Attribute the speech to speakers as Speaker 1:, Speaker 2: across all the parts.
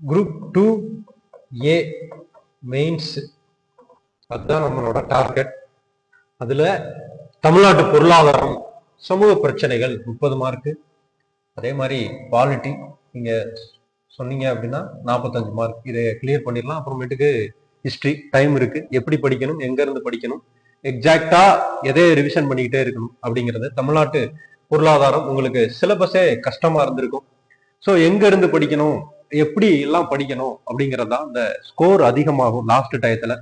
Speaker 1: Group two ஏ mains அதுதான் நம்மளோட target அதில் தமிழ்நாட்டு பொருளாதாரம் சமூக பிரச்சனைகள் முப்பது மார்க்கு அதே மாதிரி குவாலிட்டி நீங்கள் சொன்னீங்க அப்படின்னா நாற்பத்தஞ்சு மார்க் இதை கிளியர் பண்ணிடலாம். அப்புறமேட்டுக்கு ஹிஸ்ட்ரி டைம் இருக்கு. எப்படி படிக்கணும் எங்கேருந்து படிக்கணும் எக்ஸாக்டா எதை ரிவிஷன் பண்ணிக்கிட்டே இருக்கணும் அப்படிங்கிறது தமிழ்நாட்டு பொருளாதாரம் உங்களுக்கு சிலபஸே கஷ்டமா இருந்திருக்கும். ஸோ எங்க இருந்து படிக்கணும் எப்படி எல்லாம் படிக்கணும் அப்படிங்கிறது தான் இந்த ஸ்கோர் அதிகமாகும் லாஸ்ட் டயத்துல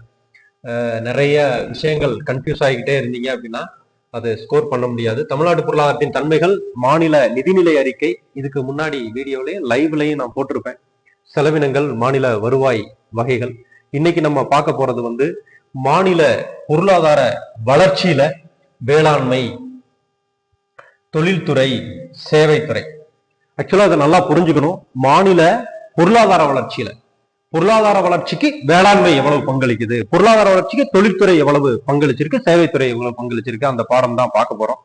Speaker 1: நிறைய விஷயங்கள் கன்ஃபியூஸ் ஆகிக்கிட்டே இருந்தீங்க அப்படின்னா அது ஸ்கோர் பண்ண முடியாது. தமிழ்நாடு பொருளாதாரத்தின் தன்மைகள் மாநில நிதிநிலை அறிக்கை இதுக்கு முன்னாடி வீடியோலயும் லைவ்லயும் நான் போட்டிருப்பேன். செலவினங்கள் மாநில வருவாய் வகைகள். இன்னைக்கு நம்ம பார்க்க போறது வந்து மாநில பொருளாதார வளர்ச்சியில வேளாண்மை தொழில்துறை சேவைத்துறை. ஆக்சுவலா அதை நல்லா புரிஞ்சுக்கணும். மாநில பொருளாதார வளர்ச்சியில. பொருளாதார வளர்ச்சிக்கு வேளாண்மை எவ்வளவு பங்களிக்குது? பொருளாதார வளர்ச்சிக்கு தொழில்துறை எவ்வளவு பங்களிச்சிருக்கு? சேவைத்துறை எவ்வளவு பங்களிச்சிருக்கு? அந்த பாடம் தான் பார்க்க போறோம்.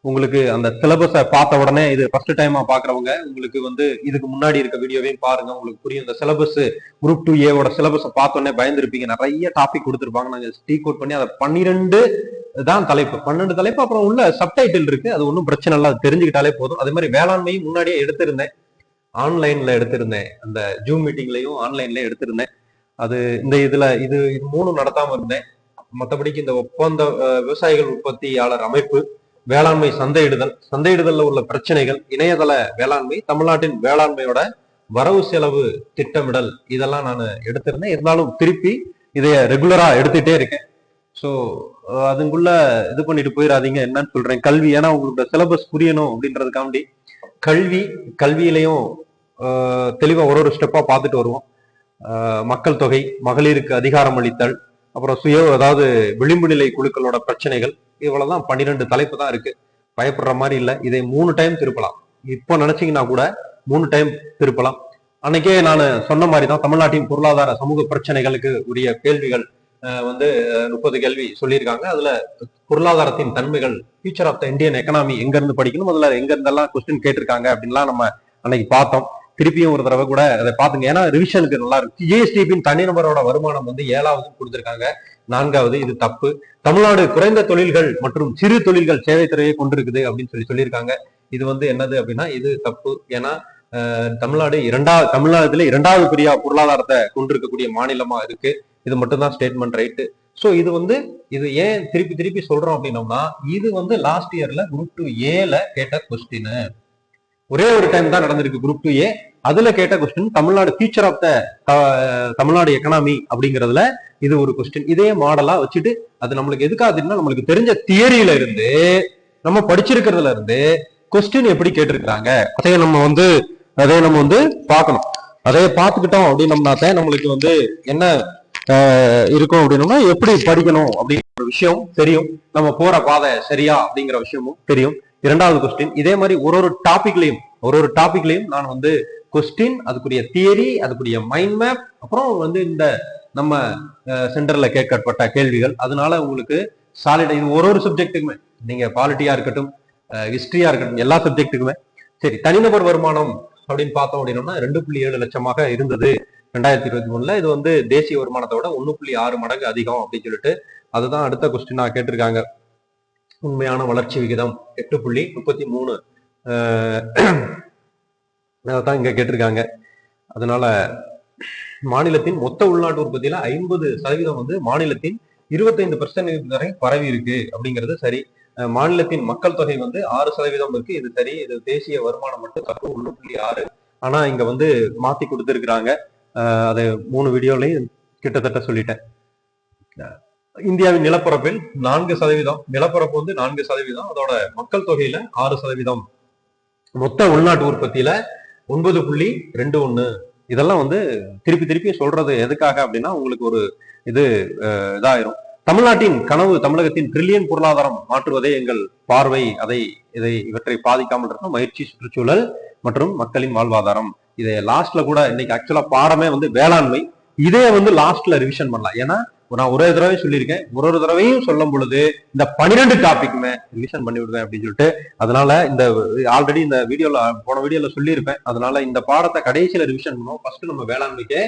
Speaker 1: உங்களுக்கு அந்த சிலபஸை பார்த்த உடனே இது ஃபர்ஸ்ட் டைமா பாக்குறவங்க உங்களுக்கு வந்து இதுக்கு முன்னாடி இருக்க வீடியோவையும் பாருங்க. உங்களுக்கு புரியும். இந்த சிலபஸ் குரூப் டூ ஏவோட சிலபஸை பார்த்த உடனே பயந்துருப்பீங்க. நிறைய டாபிக் கொடுத்துருப்பாங்க. நாங்க டீ கோட் பண்ணி அதை பன்னிரெண்டு தான் தலைப்பு. பன்னெண்டு தலைப்பு அப்புறம் உள்ள சப்டைட்டில் இருக்கு. அது ஒன்றும் பிரச்சனை இல்லை. அது தெரிஞ்சுக்கிட்டாலே போதும். அதே மாதிரி வேளாண்மையும் முன்னாடியே எடுத்திருந்தேன். ஆன்லைன்ல எடுத்திருந்தேன். அந்த ஜூம் மீட்டிங்லயும் ஆன்லைன்ல எடுத்திருந்தேன். அது இந்த இதுல இது இது மூணும் நடத்தாம இருந்தேன். மற்றபடிக்கு இந்த ஒப்பந்த விவசாயிகள் உற்பத்தியாளர் அமைப்பு வேளாண்மை சந்தையிடுதல் சந்தையிடுதல்ல உள்ள பிரச்சனைகள் இணையதள வேளாண்மை தமிழ்நாட்டின் வேளாண்மையோட வரவு செலவு திட்டமிடல் இதெல்லாம் நான் எடுத்திருந்தேன். இருந்தாலும் திருப்பி இதைய ரெகுலரா எடுத்துட்டே இருக்கேன். ஸோ அதுங்குள்ள இது பண்ணிட்டு போயிடாதீங்க என்னன்னு சொல்றேன். கல்வி ஏன்னா உங்களோட சிலபஸ் புரியணும் அப்படின்றதுக்காண்டி கல்வி கல்வியிலையும் தெளிவாக தெளிவா ஒரு ஒரு ஸ்டெப்பா பார்த்துட்டு வருவோம். மக்கள் தொகை மகளிருக்கு அதிகாரம் அளித்தல் அப்புறம் சுய அதாவது விளிம்பு நிலை குழுக்களோட பிரச்சனைகள் இவ்வளவுதான் பன்னிரெண்டு தலைப்பு தான் இருக்கு. பயப்படுற மாதிரி இல்லை. இதை மூணு டைம் திருப்பலாம். இப்போ நினைச்சிங்கன்னா கூட மூணு டைம் திருப்பலாம். அன்னைக்கே நான் சொன்ன மாதிரி தான் தமிழ்நாட்டின் பொருளாதார சமூக பிரச்சனைகளுக்கு உரிய கேள்விகள் வந்து முப்பது கேள்வி சொல்லியிருக்காங்க. அதுல பொருளாதாரத்தின் தன்மைகள் future of the Indian economy எங்க இருந்து படிக்கணும்? அதுல எங்க இருந்தெல்லாம் கொஸ்டின் கேட்டிருக்காங்க அப்படின்லாம் நம்ம அன்னைக்கு பார்த்தோம். திருப்பியும் ஒரு தடவை கூட அதை பாத்துங்க ஏன்னா ரிவிஷனுக்கு நல்லா இருக்கு. ஜிஎஸ்டிபின் தனிநபரோட வருமானம் வந்து ஏழாவது கொடுத்திருக்காங்க. நான்காவது இது தப்பு. தமிழ்நாடு குறைந்த தொழில்கள் மற்றும் சிறு தொழில்கள் சேவைத்துறையை கொண்டிருக்குது அப்படின்னு சொல்லி சொல்லியிருக்காங்க. இது வந்து என்னது அப்படின்னா இது தப்பு. ஏன்னா தமிழ்நாடு இரண்டாவது தமிழ்நாடுல இரண்டாவது பெரிய பொருளாதாரத்தை கொண்டிருக்கக்கூடிய மாநிலமா இருக்கு. இது மட்டும்தான் ஸ்டேட்மெண்ட் ரைட்டு ஸோ இது வந்து இது ஏன் திருப்பி திருப்பி சொல்றோம் அப்படின்னோம்னா இது வந்து லாஸ்ட் இயர்ல குரூப் டூ ஏல கேட்ட கொஸ்டின் ஒரே ஒரு டைம் தான் நடந்திருக்கு குரூப் டூ ஏ. அதுல கேட்ட question Tamil Nadu future of the Tamil Nadu economy அப்படிங்கிறதுல இது ஒரு கொஸ்டின் இதே மாடலா வச்சுட்டு அது நம்மளுக்கு எதுக்காதுன்னா நம்மளுக்கு தெரிஞ்ச தியரியில இருந்து நம்ம படிச்சிருக்கிறதுல இருந்து கொஸ்டின் எப்படி கேட்டிருக்கிறாங்க? அதையே நம்ம வந்து அதை நம்ம வந்து பார்க்கணும். அதையே பார்த்துக்கிட்டோம் அப்படின்னம்னாத்தான் நம்மளுக்கு வந்து என்ன இருக்கும் அப்படின்னோம்னா எப்படி படிக்கணும் அப்படிங்கிற விஷயம் தெரியும். நம்ம போற பாதை சரியா அப்படிங்கிற விஷயமும் தெரியும். இரண்டாவது கொஸ்டின் இதே மாதிரி ஒரு ஒரு டாபிக்லயும் ஒரு ஒரு டாபிக்லயும் நான் வந்து கொஸ்டின் அதுக்குரிய தியரி அதுக்குரிய மைண்ட் மேப் அப்புறம் வந்து இந்த நம்ம சென்டர்ல கேட்கப்பட்ட கேள்விகள். அதனால உங்களுக்கு சாலிடா இது ஒரு ஒரு சப்ஜெக்ட்டுக்குமே நீங்க பாலிட்டியா இருக்கட்டும் ஹிஸ்டரியா இருக்கட்டும் எல்லா சப்ஜெக்ட்டுக்குமே சரி தனிநபர் வருமானம் அப்படின்னு பார்த்தோம் அப்படின்னா ரெண்டு புள்ளி ஏழு லட்சமாக இருந்தது. ரெண்டாயிரத்தி இருபத்தி மூணுல இது வந்து தேசிய வருமானத்தை விட ஒண்ணு புள்ளி ஆறு மடங்கு அதிகம் அப்படின்னு சொல்லிட்டு அதுதான் அடுத்த கொஸ்டினா கேட்டிருக்காங்க. உண்மையான வளர்ச்சி விகிதம் எட்டு புள்ளி முப்பத்தி மூணு தான் இங்க கேட்டிருக்காங்க. அதனால மாநிலத்தின் மொத்த உள்நாட்டு உற்பத்தியில ஐம்பது சதவீதம் வந்து மாநிலத்தின் இருபத்தைந்து பெர்சன்ட் வரை பரவி இருக்கு அப்படிங்கிறது சரி. அஹ் மாநிலத்தின் மக்கள் தொகை வந்து ஆறு சதவீதம் இருக்கு. இது சரி. இது தேசிய வருமானம் மட்டும் தப்பு ஒண்ணு புள்ளி ஆறு. ஆனா இங்க வந்து மாத்தி கொடுத்துருக்குறாங்க. அஹ் அது மூணு வீடியோலையும் கிட்டத்தட்ட சொல்லிட்டேன். இந்தியாவின் நிலப்பரப்பில் நான்கு சதவீதம் நிலப்பரப்பு வந்து நான்கு சதவீதம் அதோட மக்கள் தொகையில ஆறு சதவீதம். மொத்த உள்நாட்டு உற்பத்தியில ஒன்பது புள்ளி ரெண்டு ஒண்ணு. இதெல்லாம் வந்து திருப்பி திருப்பி சொல்றது எதுக்காக அப்படின்னா உங்களுக்கு ஒரு இது இதாயிரும். தமிழ்நாட்டின் கனவு தமிழகத்தின் ட்ரில்லியன் பொருளாதாரம் மாற்றுவதே எங்கள் பார்வை. அதை இதை இவற்றை பாதிக்காமல் இருக்கும் மகிழ்ச்சி சுற்றுச்சூழல் மற்றும் மக்களின் வாழ்வாதாரம். இதை லாஸ்ட்ல கூட இன்னைக்கு ஆக்சுவலா பாடமே வந்து வேளாண்மை. இதே வந்து லாஸ்ட்ல ரிவிஷன் பண்ணலாம். ஏன்னா நான் ஒரே தடவை சொல்லியிருக்கேன். ஒரு ஒரு தடவையும் சொல்லும் பொழுது இந்த பன்னிரெண்டு டாபிக்குமே ரிவிஷன் பண்ணி விடுவேன் அப்படின்னு சொல்லிட்டு அதனால இந்த ஆல்ரெடி இந்த வீடியோல போன வீடியோல சொல்லியிருப்பேன். அதனால இந்த பாடத்தை கடைசியில ரிவிஷன் பண்ணுவோம். ஃபர்ஸ்ட் நம்ம வேளாண்மைக்கு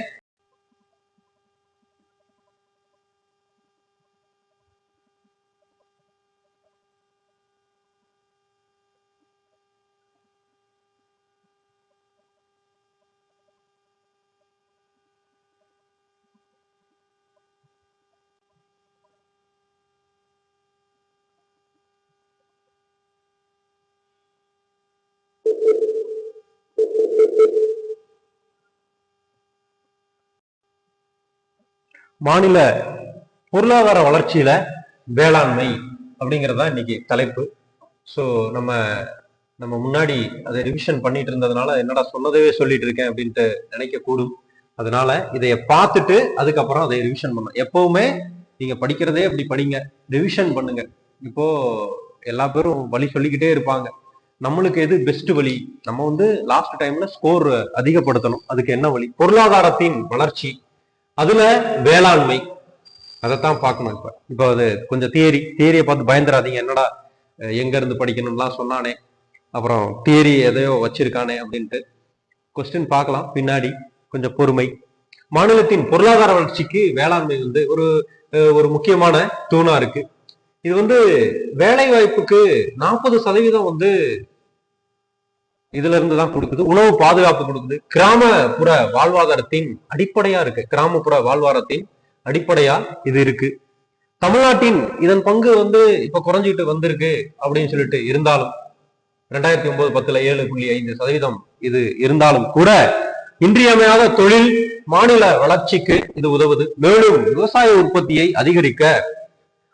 Speaker 1: மாநில பொருளாதார வளர்ச்சியில வேளாண்மை அப்படிங்கறதா இன்னைக்கு தலைப்பு. ஸோ நம்ம நம்ம முன்னாடி அதை ரிவிஷன் பண்ணிட்டு இருந்ததுனால என்னடா சொன்னதவே சொல்லிட்டு இருக்கேன் அப்படின்ட்டு நினைக்க கூடும் அதனால இதைய பார்த்துட்டு அதுக்கப்புறம் அதை ரிவிஷன் பண்ணணும். எப்பவுமே நீங்க படிக்கிறதே அப்படி படிங்க. ரிவிஷன் பண்ணுங்க. இப்போ எல்லா பேரும் வழி சொல்லிக்கிட்டே இருப்பாங்க. நம்மளுக்கு எது பெஸ்ட் வழி? நம்ம வந்து லாஸ்ட் டைம்ல ஸ்கோர் அதிகப்படுத்தணும். அதுக்கு என்ன வழி? பொருளாதாரத்தின் வளர்ச்சி. அதுல வேளாண்மை. அதைத்தான் பார்க்கணும் இப்ப. இப்போ அது கொஞ்சம் தியரி தியரியை பார்த்து பயந்துராதீங்க என்னடா எங்க இருந்து படிக்கணும்லாம் சொன்னானே. அப்புறம் தியரி எதையோ வச்சிருக்கானே அப்படின்ட்டு கொஸ்டின் பார்க்கலாம். பின்னாடி கொஞ்சம் பொறுமை. மாநிலத்தின் பொருளாதார வளர்ச்சிக்கு வேளாண்மை வந்து ஒரு ஒரு முக்கியமான தூணா இருக்கு. இது வந்து வேலை வாய்ப்புக்கு நாற்பது சதவீதம் வந்து இதுல இருந்து தான் கொடுக்குது. உணவு பாதுகாப்பு கொடுக்குது. கிராமப்புற வாழ்வாதாரத்தின் அடிப்படையா இருக்கு. கிராமப்புற வாழ்வாதாரத்தின் அடிப்படையா இது இருக்கு. தமிழ்நாட்டின் இதன் பங்கு வந்து இப்ப குறைஞ்சிட்டு வந்திருக்கு அப்படின்னு சொல்லிட்டு இருந்தாலும் ரெண்டாயிரத்தி ஒன்பது பத்துல ஏழு புள்ளி ஐந்து சதவீதம் இது இருந்தாலும் கூட இன்றியமையாத தொழில் மாநில வளர்ச்சிக்கு இது உதவுது. மேலும் விவசாய உற்பத்தியை அதிகரிக்க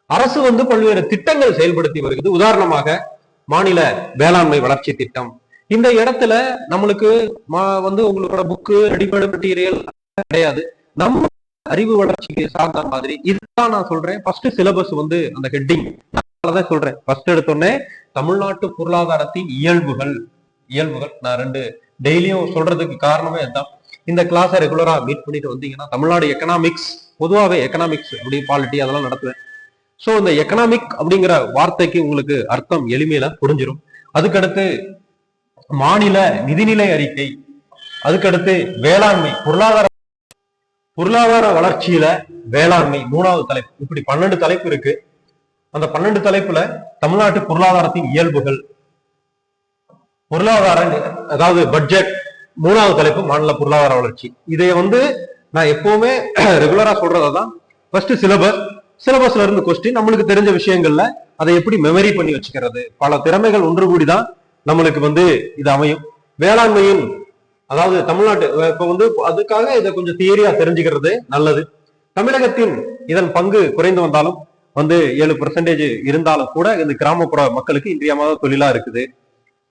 Speaker 1: அரசு வந்து பல்வேறு திட்டங்கள் செயல்படுத்தி வருகிறது. உதாரணமாக மாநில வேளாண்மை வளர்ச்சி திட்டம் இந்த இடத்துல நம்மளுக்கு மா- வந்து உங்களோட புக்கு ரெடிமேடு மெட்டீரியல் கிடையாது. நம்ம அறிவு வளர்ச்சிக்கு சார்ந்த மாதிரி. இதுதான் நான் சொல்றேன். ஃபர்ஸ்ட் சிலபஸ் வந்து அந்த ஹெட்டிங் தான் சொல்றேன். ஃபர்ஸ்ட் எடுத்தோடனே தமிழ்நாட்டு பொருளாதாரத்தின் இயல்புகள். இயல்புகள். நான் ரெண்டு டெய்லியும் சொல்றதுக்கு காரணமே அதுதான் இந்த கிளாஸை ரெகுலரா மீட் பண்ணிட்டு வந்தீங்கன்னா தமிழ்நாடு எக்கனாமிக்ஸ் பொதுவாகவே எக்கனாமிக்ஸ் அப்படி பாலிட்டி அதெல்லாம் நடத்துவேன். ஸோ இந்த எக்கனாமிக் அப்படிங்கிற வார்த்தைக்கு உங்களுக்கு அர்த்தம் எளிமையில புரிஞ்சிடும் அதுக்கடுத்து மாநில நிதிநிலை அறிக்கை. அதுக்கடுத்து வேளாண்மை பொருளாதார பொருளாதார வளர்ச்சியில வேளாண்மை மூணாவது தலைப்பு. இப்படி பன்னெண்டு தலைப்பு இருக்கு. அந்த பன்னெண்டு தலைப்புல தமிழ்நாட்டு பொருளாதாரத்தின் இயல்புகள் பொருளாதார அதாவது பட்ஜெட் மூணாவது தலைப்பு மாநில பொருளாதார வளர்ச்சி. இதை வந்து நான் எப்பவுமே ரெகுலரா சொல்றதான் ஃபர்ஸ்ட் சிலபஸ் சிலபஸ்ல இருந்து கொஸ்டின் நம்மளுக்கு தெரிஞ்ச விஷயங்கள்ல அதை எப்படி மெமரி பண்ணி வச்சுக்கிறது? பல திறமைகள் ஒன்று கூடிதான் நம்மளுக்கு வந்து இது அமையும். வேளாண்மையும் அதாவது தமிழ்நாட்டு இப்ப வந்து அதுக்காக இதை கொஞ்சம் தியரியா தெரிஞ்சுக்கிறது நல்லது. தமிழகத்தின் இதன் பங்கு குறைந்து வந்தாலும் வந்து ஏழு பெர்சன்டேஜ் இருந்தாலும் கூட இந்த கிராமப்புற மக்களுக்கு இன்றியமாத தொழிலா இருக்குது.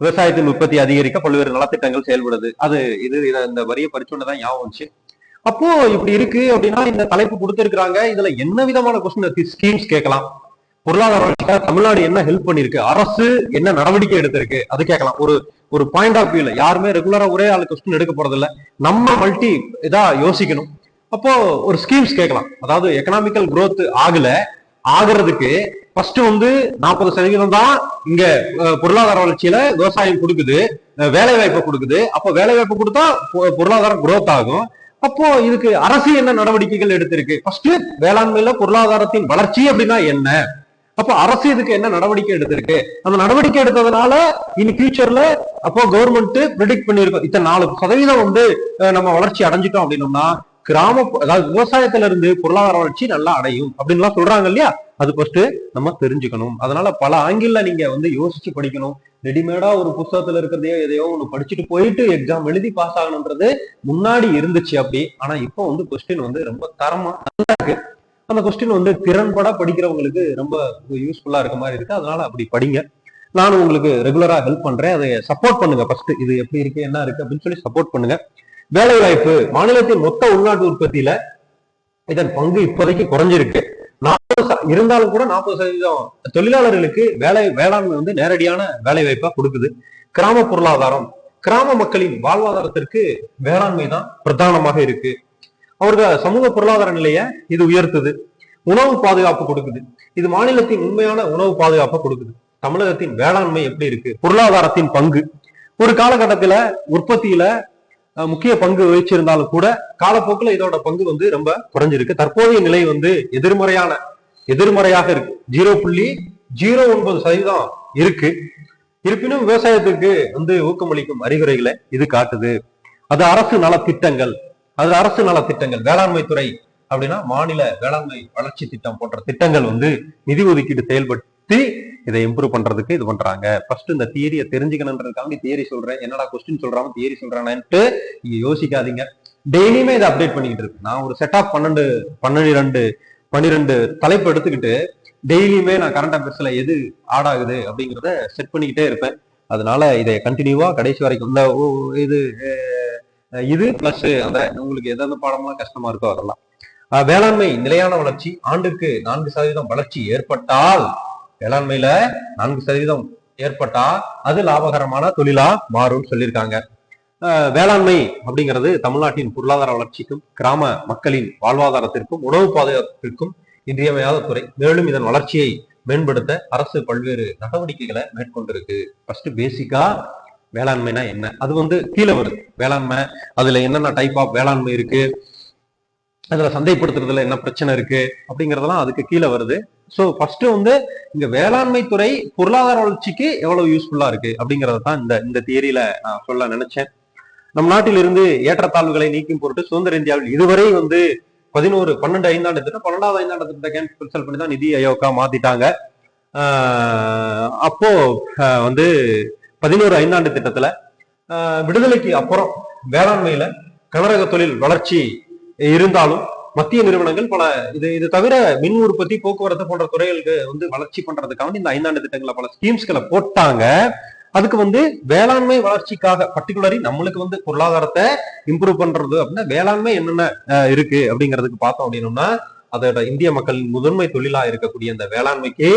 Speaker 1: விவசாயத்தின் உற்பத்தி அதிகரிக்க பல்வேறு நலத்திட்டங்கள் செயல்படுது. அது இது இந்த வரியை படிச்சோன்னு தான் ஞாபகம் வந்துச்சு. அப்போ இப்படி இருக்கு அப்படின்னா இந்த தலைப்பு கொடுத்துருக்காங்க இதுல என்ன விதமான கொஸ்டின் ஸ்கீம்ஸ் கேட்கலாம். பொருளாதார வளர்ச்சிக்காக தமிழ்நாடு என்ன ஹெல்ப் பண்ணிருக்கு அரசு என்ன நடவடிக்கை எடுத்திருக்கு? அது கேட்கலாம். ஒரு ஒரு பாயிண்ட் ஆஃப் வியூல யாருமே ரெகுலரா ஒரே ஆள் கொஸ்டின் எடுக்க போறது இல்ல. நம்ம மல்டி இதா யோசிக்கணும். அப்போ ஒரு ஸ்கீம்ஸ் கேட்கலாம். அதாவது எக்கனாமிக்கல் குரோத் ஆகல ஆகிறதுக்கு ஃபர்ஸ்ட் வந்து நாற்பது சதவீதம் தான் இங்க பொருளாதார வளர்ச்சியில விவசாயம் கொடுக்குது வேலை வாய்ப்பை கொடுக்குது. அப்போ வேலை வாய்ப்பு கொடுத்தா பொருளாதாரம் குரோத் ஆகும். அப்போ இதுக்கு அரசு என்ன நடவடிக்கைகள் எடுத்திருக்கு? ஃபர்ஸ்ட் வேளாண்மையில பொருளாதாரத்தின் வளர்ச்சி அப்படின்னா என்ன? அப்போ அரசு இதுக்கு என்ன நடவடிக்கை எடுத்திருக்கு? அந்த நடவடிக்கை எடுத்ததுனால இனி ஃபியூச்சர்ல அப்போ கவர்மெண்ட் ப்ரிடிக்ட் பண்ணிருக்கோம். இத்தனை நாலு சதவீதம் வந்து நம்ம வளர்ச்சி அடைஞ்சிட்டோம் அப்படின்னோம்னா கிராம அதாவது விவசாயத்துல இருந்து பொருளாதார வளர்ச்சி நல்லா அடையும் அப்படின்லாம் சொல்றாங்க இல்லையா? அது ஃபர்ஸ்ட் நம்ம தெரிஞ்சுக்கணும். அதனால பல ஆங்கில நீங்க வந்து யோசிச்சு படிக்கணும். ரெடிமேடா ஒரு புத்தகத்துல இருக்கிறதையோ எதையோ ஒண்ணு படிச்சுட்டு போயிட்டு எக்ஸாம் எழுதி பாஸ் ஆகணுன்றது முன்னாடி இருந்துச்சு அப்படி. ஆனா இப்போ வந்து கொஸ்டின் வந்து ரொம்ப தரமா நல்லா இருக்கு. அந்த கொஸ்டின் வந்து திறன்பட படிக்கிறவங்களுக்கு ரொம்ப யூஸ்ஃபுல்லா இருக்க மாதிரி இருக்கு. அதனால அப்படி படிங்க. நானும் உங்களுக்கு ரெகுலரா ஹெல்ப் பண்றேன். அதை சப்போர்ட் பண்ணுங்க ஃபர்ஸ்ட் இது எப்படி இருக்கு என்ன இருக்கு அப்படின்னு சொல்லி சப்போர்ட் பண்ணுங்க. வேலை வாய்ப்பு மாநிலத்தின் மொத்த உள்நாட்டு உற்பத்தியில இதன் பங்கு இப்போதைக்கு குறைஞ்சிருக்கு. நாற்பது இருந்தாலும் கூட நாற்பது சதவீதம் தொழிலாளர்களுக்கு வேலை வேளாண்மை வந்து நேரடியான வேலை வாய்ப்பா கொடுக்குது. கிராம பொருளாதாரம். கிராம மக்களின் வாழ்வாதாரத்திற்கு வேளாண்மை தான் பிரதானமாக இருக்கு. அவர்கள் சமூக பொருளாதார நிலையை இது உயர்த்துது. உணவு பாதுகாப்பு கொடுக்குது. இது மாநிலத்தின் உண்மையான உணவு பாதுகாப்பை கொடுக்குது. தமிழகத்தின் வேளாண்மை எப்படி இருக்கு? பொருளாதாரத்தின் பங்கு. ஒரு காலகட்டத்துல உற்பத்தியில முக்கிய பங்கு வகிச்சிருந்தாலும் கூட காலப்போக்குல இதோட பங்கு வந்து ரொம்ப குறைஞ்சிருக்கு. தற்போதைய நிலை வந்து எதிர்மறையான எதிர்மறையாக இருக்கு. ஜீரோ புள்ளி ஜீரோ ஒன்பது சதவீதம் இருக்கு. இருப்பினும் விவசாயத்துக்கு வந்து ஊக்கமளிக்கும் அறிகுறைகளை இது காட்டுது. அது அரசு நலத்திட்டங்கள். அது அரசு நலத்திட்டங்கள் வேளாண்மை துறை அப்படின்னா மாநில வேளாண்மை வளர்ச்சி திட்டம் போன்ற திட்டங்கள் வந்து நிதி ஒதுக்கீடு செயல்படுத்தி இதை இம்ப்ரூவ் பண்றதுக்கு இது பண்றாங்க. ஃபர்ஸ்ட் இந்த தியரியை தெரிஞ்சுக்கணுன்றதுக்காண்டி தியரி சொல்றேன். என்னடா கொஸ்டின் சொல்றாங்க தியரி சொல்றானேன்ட்டு நீங்க யோசிக்காதீங்க. டெய்லியுமே இதை அப்டேட் பண்ணிக்கிட்டு இருக்கு. நான் ஒரு செட் ஆஃப் பன்னெண்டு பன்னிரெண்டு பன்னிரெண்டு தலைப்பு எடுத்துக்கிட்டு டெய்லியுமே நான் கரண்ட் அஃபேர்ஸ்ல எது ஆட் ஆகுது அப்படிங்கிறத செட் பண்ணிக்கிட்டே இருப்பேன். அதனால இதை கண்டினியூவா கடைசி வரைக்கும் இந்த ஓ- இது இது பிளஸ் அந்த உங்களுக்கு எந்தெந்த பாடம்லாம் கஷ்டமா இருக்கோ அதெல்லாம். வேளாண்மை நிலையான வளர்ச்சி ஆண்டுக்கு நான்கு சதவீதம் வளர்ச்சி ஏற்பட்டால் வேளாண்மையில நான்கு சதவீதம் ஏற்பட்டா அது லாபகரமான தொழிலா மாறும்னு சொல்லியிருக்காங்க. அஹ், வேளாண்மை அப்படிங்கிறது தமிழ்நாட்டின் பொருளாதார வளர்ச்சிக்கும் கிராம மக்களின் வாழ்வாதாரத்திற்கும் உணவு பாதுகாப்பிற்கும் இன்றியமையாத துறை. மேலும் இதன் வளர்ச்சியை மேம்படுத்த அரசு பல்வேறு நடவடிக்கைகளை மேற்கொண்டிருக்கு. ஃபர்ஸ்ட் பேசிக்கா வேளாண்மைனா என்ன? அது வந்து கீழே வருது. வேளாண்மை அதுல என்னென்ன டைப் ஆஃப் வேளாண்மை இருக்கு? அதுல சந்தைப்படுத்துறதுல என்ன பிரச்சனை இருக்கு? அப்படிங்கறதெல்லாம் அதுக்கு கீழே வருது. ஸோ ஃபர்ஸ்ட் வந்து இங்க வேளாண்மை துறை பொருளாதார வளர்ச்சிக்கு எவ்வளவு யூஸ்ஃபுல்லா இருக்கு? அப்படிங்கறத தான் இந்த இந்த தியரியில நான் சொல்ல நினைச்சேன். நம் நாட்டில் இருந்து ஏற்றத்தாழ்வுகளை நீக்கும் பொருட்டு சுதந்திர இந்தியாவில் இதுவரை வந்து பதினோரு பன்னெண்டு ஐந்தாண்டு திட்டம் பன்னெண்டாவது ஐந்தாண்டு திட்டத்தை கேன்சல் பண்ணி தான் நிதி ஆயோக்கா மாத்திட்டாங்க. அப்போ வந்து பதினோரு ஐந்தாண்டு திட்டத்துல ஆஹ் விடுதலைக்கு அப்புறம் வேளாண்மையில கனரக தொழில் வளர்ச்சி இருந்தாலும் மத்திய நிறுவனங்கள் பல இது இது தவிர மின் உற்பத்தி போக்குவரத்து போன்ற துறைகளுக்கு வந்து வளர்ச்சி பண்றதுக்காக இந்த ஐந்தாண்டு திட்டங்களை பல ஸ்கீம்ஸ்களை போட்டாங்க. அதுக்கு வந்து வேளாண்மை வளர்ச்சிக்காக பர்டிகுலரி நம்மளுக்கு வந்து பொருளாதாரத்தை இம்ப்ரூவ் பண்றது அப்படின்னா வேளாண்மை என்னென்ன அஹ், இருக்கு அப்படிங்கிறதுக்கு பார்த்தோம் அப்படின்னோம்னா அதோட இந்திய மக்களின் முதன்மை தொழிலா இருக்கக்கூடிய இந்த வேளாண்மைக்கு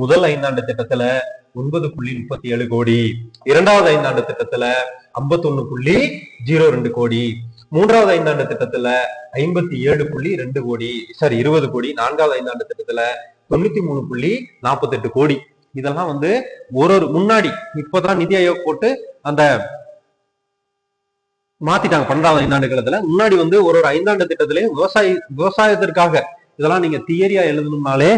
Speaker 1: முதல் ஐந்தாண்டு திட்டத்துல ஒன்பது புள்ளி முப்பத்தி ஏழு கோடி. இரண்டாவது ஐந்தாண்டு திட்டத்துல ஐம்பத்தி ஒண்ணு புள்ளி ஜீரோ ரெண்டு கோடி. மூன்றாவது ஐந்தாண்டு திட்டத்துல ஐம்பத்தி ஏழு புள்ளி ரெண்டு கோடி. சாரி இருபது கோடி. நான்காவது ஐந்தாண்டு திட்டத்துல தொண்ணூத்தி மூணு புள்ளி நாற்பத்தெட்டு கோடி. இதெல்லாம் வந்து ஒரு ஒரு முன்னாடி இப்பதான் நிதி ஆயோக் போட்டு அந்த மாத்திட்டாங்க. பன்னெண்டாவது ஐந்தாண்டு காலத்துல முன்னாடி வந்து ஒரு ஒரு ஐந்தாண்டு திட்டத்திலேயே விவசாய விவசாயத்திற்காக இதெல்லாம் நீங்க தியரியா எழுதணும்னாலே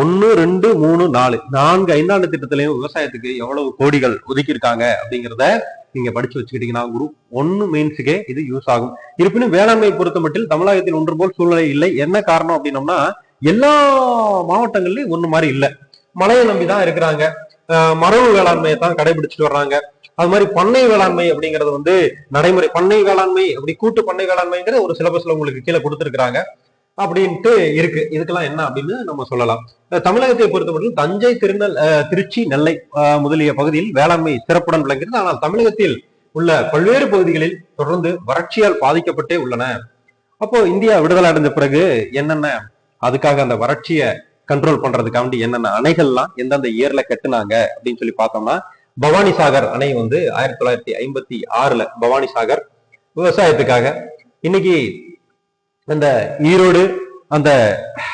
Speaker 1: ஒன்னு ரெண்டு மூணு நாலு. நான்கு ஐந்தாண்டு திட்டத்திலையும் விவசாயத்துக்கு எவ்வளவு கோடிகள் ஒதுக்கியிருக்காங்க அப்படிங்கிறத நீங்க படிச்சு வச்சுக்கிட்டீங்கன்னா குரூப் ஒன்னு மெயின்ஸுக்கே இது யூஸ் ஆகும். இருப்பினும் வேளாண்மை பொறுத்த மட்டும் தமிழகத்தில் ஒன்று போல் சூழ்நிலை இல்லை. என்ன காரணம் அப்படின்னோம்னா எல்லா மாவட்டங்கள்லயும் ஒண்ணு மாதிரி இல்லை. மழையை நம்பி தான் இருக்கிறாங்க. மரபு வேளாண்மையை தான் கடைபிடிச்சிட்டு வர்றாங்க. அது மாதிரி பண்ணை வேளாண்மை அப்படிங்கிறது வந்து நடைமுறை. பண்ணை வேளாண்மை அப்படி கூட்டு பண்ணை வேளாண்மைங்கிற ஒரு சிலபஸ்ல உங்களுக்கு கீழே கொடுத்துருக்காங்க அப்படின்ட்டு இருக்கு. இதுக்கெல்லாம் என்ன அப்படின்னு நம்ம சொல்லலாம். தமிழகத்தை பொறுத்தவரையில் தஞ்சை திருநெல் அஹ் திருச்சி நெல்லை அஹ் முதலிய பகுதியில் வேளாண்மை சிறப்புடன் விளங்குகிறது. ஆனால் தமிழகத்தில் உள்ள பல்வேறு பகுதிகளில் தொடர்ந்து வறட்சியால் பாதிக்கப்பட்டே உள்ளன. அப்போ இந்தியா விடுதலை அடைந்த பிறகு என்னென்ன அதுக்காக அந்த வறட்சியை கண்ட்ரோல் பண்றதுக்காண்டி என்னென்ன அணைகள்லாம் எந்தெந்த இயர்ல கட்டுனாங்க அப்படின்னு சொல்லி பார்த்தோம்னா பவானி சாகர் அணை வந்து ஆயிரத்தி தொள்ளாயிரத்தி ஐம்பத்தி ஆறுல பவானி சாகர் விவசாயத்துக்காக. இன்னைக்கு அந்த ஈரோடு அந்த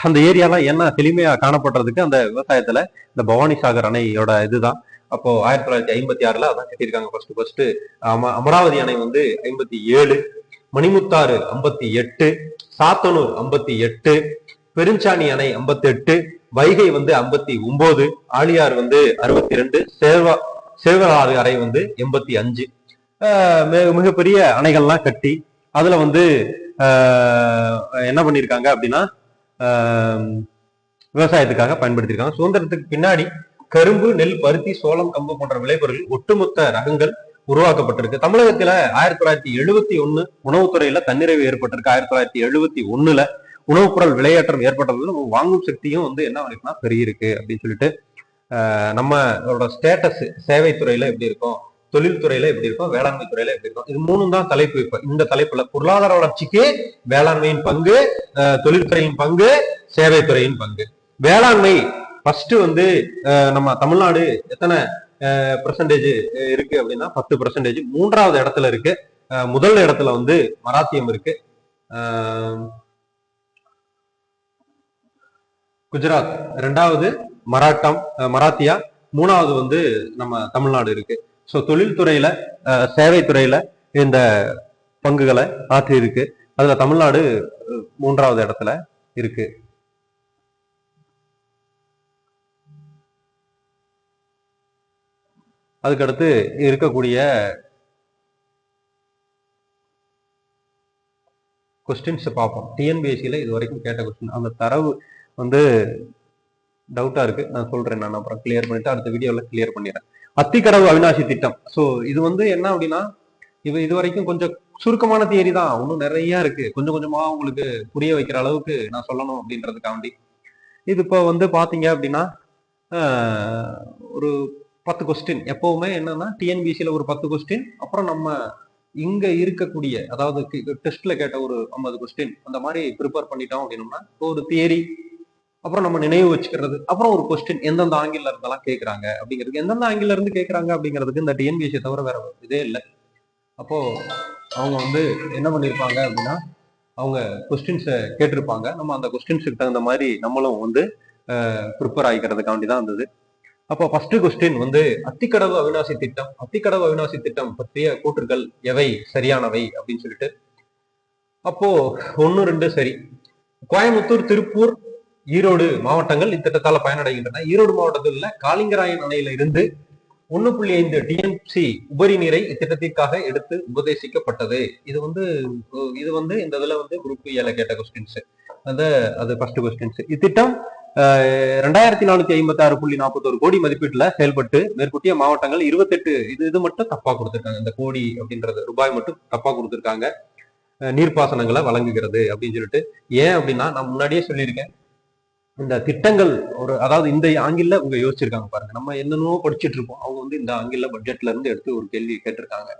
Speaker 1: அந்த ஏரியாலாம் என்ன செழுமையா காணப்படுறதுக்கு அந்த விவசாயத்துல இந்த பவானி சாகர் அணையோட இதுதான். அப்போ ஆயிரத்தி தொள்ளாயிரத்தி ஐம்பத்தி ஆறுல அதான் கட்டியிருக்காங்க ஃபர்ஸ்ட் ஃபர்ஸ்ட் அம அமராவதி அணை வந்து ஐம்பத்தி ஏழு மணிமுத்தாறு ஐம்பத்தி எட்டு சாத்தனூர் ஐம்பத்தி எட்டு பெருஞ்சாணி அணை ஐம்பத்தி எட்டு வைகை வந்து ஐம்பத்தி ஒன்பது ஆழியார் வந்து அறுபத்தி ரெண்டு சேவா சேவராறு அறை வந்து எண்பத்தி அஞ்சு. ஆஹ் மிக- மிகப்பெரிய அணைகள்லாம் கட்டி அதுல வந்து என்ன பண்ணியிருக்காங்க அப்படின்னா விவசாயத்துக்காக பயன்படுத்தியிருக்காங்க சுதந்திரத்துக்கு பின்னாடி கரும்பு நெல் பருத்தி சோளம் கம்பு போன்ற விளைபொருள் ஒட்டுமொத்த ரகங்கள் உருவாக்கப்பட்டிருக்கு. தமிழகத்துல ஆயிரத்தி தொள்ளாயிரத்தி எழுபத்தி ஒண்ணு உணவுத்துறையில தன்னிறைவு ஏற்பட்டிருக்கு. ஆயிரத்தி தொள்ளாயிரத்தி எழுபத்தி ஒண்ணுல உணவுப் பொருள் விலையேற்றம் ஏற்பட்டது நம்ம வாங்கும் சக்தியும் வந்து என்ன பண்ணிருக்குன்னா பெருகிருக்கு அப்படின்னு சொல்லிட்டு நம்ம நம்மளோட ஸ்டேட்டஸ் சேவை துறையில எப்படி இருக்கும் தொழில்துறையில எப்படி இருக்கும் வேளாண்மை துறையில எப்படி இருக்கும் இது மூணும் தான் தலைப்பு இப்ப. இந்த தலைப்புல பொருளாதார வளர்ச்சிக்கு வேளாண்மையின் பங்கு தொழில்துறையின் பங்கு சேவை துறையின் பங்கு. வேளாண்மை ஃபர்ஸ்ட் வந்து ஆஹ் நம்ம தமிழ்நாடு எத்தனை பெர்சன்டேஜ் இருக்கு அப்படின்னா பத்து பெர்சன்டேஜ் மூன்றாவது இடத்துல இருக்கு. முதல் இடத்துல வந்து மராத்தியம் இருக்கு. ஆஹ் குஜராத். ரெண்டாவது மராட்டம் மராத்தியா. மூணாவது வந்து நம்ம தமிழ்நாடு இருக்கு. ஸோ தொழில்துறையில சேவை துறையில இந்த பங்குகளை ஆற்றி இருக்கு அதுல தமிழ்நாடு மூன்றாவது இடத்துல இருக்கு. அதுக்கடுத்து இருக்கக்கூடிய கொஸ்டின்ஸ் பார்ப்போம். டிஎன்பிஎஸ்சியில் இது வரைக்கும் கேட்ட கொஸ்டின் அந்த தரவு வந்து டவுட்டா இருக்கு. நான் சொல்றேன் நான் அப்புறம் கிளியர் பண்ணிட்டு அடுத்த வீடியோல கிளியர் பண்ணிடுறேன். அத்திக்கடவு அவினாசி திட்டம். ஸோ இது வந்து என்ன அப்படின்னா இது இது வரைக்கும் கொஞ்சம் சுருக்கமான தியரி தான். இன்னும் நிறைய இருக்கு. கொஞ்சம் கொஞ்சமா உங்களுக்கு புரிய வைக்கிற அளவுக்கு நான் சொல்லணும் அப்படின்றதுக்காண்டி. இது இப்போ வந்து பாத்தீங்க அப்படின்னா ஒரு பத்து கொஸ்டின் எப்பவுமே என்னன்னா டிஎன்பிசியில் ஒரு பத்து கொஸ்டின் அப்புறம் நம்ம இங்க இருக்கக்கூடிய அதாவது டெஸ்ட்ல கேட்ட ஒரு ஐம்பது கொஸ்டின் அந்த மாதிரி ப்ரிப்பேர் பண்ணிட்டோம் அப்படின்னோம்னா ஒரு தியரி அப்புறம் நம்ம நினைவு வச்சுக்கிறது அப்புறம் ஒரு கொஸ்டின் எந்தெந்த ஆங்கில இருந்தெல்லாம் கேட்கறாங்க அப்படிங்கிறது. எந்தெந்த ஆங்கில இருந்து கேட்கறாங்க அப்படிங்கிறதுக்கு இந்த டிஎன்பிஎஸ்சி தவிர வேற இதே இல்லை. அப்போ அவங்க வந்து என்ன பண்ணியிருப்பாங்க அப்படின்னா அவங்க கொஸ்டின்ஸை கேட்டிருப்பாங்க. நம்ம அந்த கொஸ்டின்ஸுக்கு தகுந்த மாதிரி நம்மளும் வந்து ப்ரிப்பேர் ஆகிக்கிறதுக்காண்டி தான் இருந்தது. அப்போ ஃபர்ஸ்ட் கொஸ்டின் வந்து அத்திக்கடவு அவிநாசி திட்டம் அத்திக்கடவு அவிநாசி திட்டம் பற்றிய கூற்றுகள் எவை? சரியானவை அப்படின்னு சொல்லிட்டு. அப்போ ஒன்று ரெண்டு சரி. கோயம்புத்தூர் திருப்பூர் ஈரோடு மாவட்டங்கள் இத்திட்டத்தால் பயனடைகின்றன. ஈரோடு மாவட்டத்தில் உள்ள காளிங்கராயன் அணையில இருந்து ஒன்னு புள்ளி ஐந்து டிஎம்சி உபரி நீரை இத்திட்டத்திற்காக எடுத்து உபதேசிக்கப்பட்டது. இது வந்து இது வந்து இந்த இதுல வந்து குரூப் ஏல கேட்ட கொஸ்டின்ஸ் அந்த அது ஃபர்ஸ்ட் கொஸ்டின்ஸ் இத்திட்டம் ரெண்டாயிரத்தி நானூத்தி ஐம்பத்தி ஆறு புள்ளி நாற்பத்தோரு கோடி மதிப்பீட்டுல செயல்பட்டு மேற்கூட்டிய மாவட்டங்கள் இருபத்தெட்டு இது இது மட்டும் தப்பா கொடுத்துருக்காங்க. இந்த கோடி அப்படின்றது ரூபாய் மட்டும் தப்பா கொடுத்துருக்காங்க. நீர்ப்பாசனங்களை வழங்குகிறது அப்படின்னு சொல்லிட்டு. ஏன் அப்படின்னா நான் முன்னாடியே சொல்லியிருக்கேன். இந்த திட்டங்கள் ஒரு அதாவது இந்த ஆங்கில உங்க யோசிச்சிருக்காங்க பாருங்க. நம்ம என்னென்னவோ படிச்சுட்டு இருப்போம். அவங்க வந்து இந்த ஆங்கில பட்ஜெட்ல இருந்து எடுத்து ஒரு கேள்வி கேட்டிருக்காங்க.